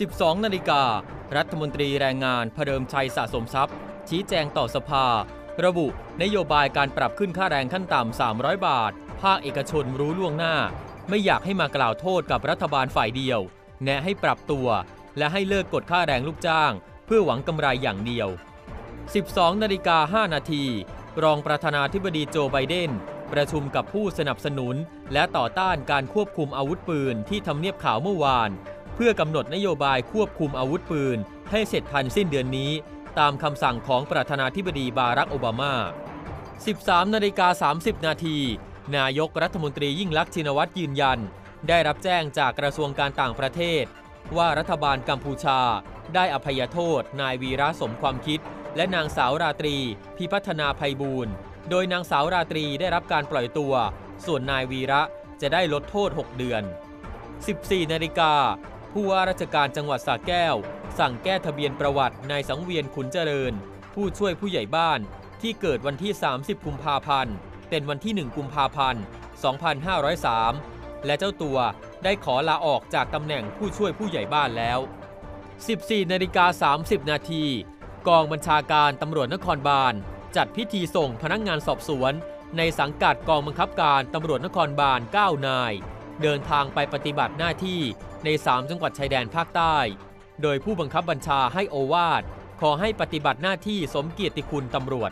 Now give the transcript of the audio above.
12 นาฬิกา รัฐมนตรีแรงงานพเดิมชัยสะสมทรัพย์ ชี้แจงต่อสภา ระบุนโยบายการปรับขึ้นค่าแรงขั้นต่ำ 300 บาท ภาคเอกชนรู้ล่วงหน้า ไม่อยากให้มากล่าวโทษกับรัฐบาลฝ่ายเดียว แนะให้ปรับตัว และให้เลิกกดค่าแรงลูกจ้าง เพื่อหวังกำไรอย่างเดียว 12 นาฬิกา 5 นาที รองประธานาธิบดีโจไบเดน ประชุมกับผู้สนับสนุน และต่อต้านการควบคุมอาวุธปืนที่ทำเนียบขาวเมื่อวาน เพื่อกำหนดนโยบายควบคุมอาวุธปืน ให้เสร็จทันสิ้นเดือนนี้ ตามคำสั่งของประธานาธิบดีบารักโอบามา 13นาฬิกา30 นาที นายกรัฐมนตรียิ่งลักษณ์ชินวัตรยืนยัน ได้รับแจ้งจากกระทรวงการต่างประเทศ ว่ารัฐบาลกัมพูชา ได้อภัยโทษ นายวีระสมความคิด และนางสาวราตรี พิพัฒนาภัยบูรณ์ โดยนางสาวราตรีได้รับการปล่อยตัว ส่วนนายวีระจะได้ลดโทษ 6 เดือน 14 นาฬิกา ผู้ว่าราชการจังหวัดสระแก้ว สั่งแก้ทะเบียนประวัตินายสังเวียนขุนเจริญ ผู้ช่วยผู้ใหญ่บ้านที่เกิดวันที่ 30 กุมภาพันธ์เป็นวันที่ 1 กุมภาพันธ์ 2503 และเจ้าตัวได้ขอลาออกจากตำแหน่งผู้ช่วยผู้ใหญ่บ้านแล้ว 14นาฬิกา30 นาทีกองบัญชาการตำรวจนครบาล จัดพิธีส่งพนักงงานสอบสวน ในสังกัดกองบังคับการตำรวจนครบาล 9 นาย เดินทางไปปฏิบัติหน้าที่ใน 3 จังหวัดชายแดนภาคใต้ โดยผู้บังคับบัญชาให้โอวาทขอให้ปฏิบัติหน้าที่สมเกียรติคุณตำรวจ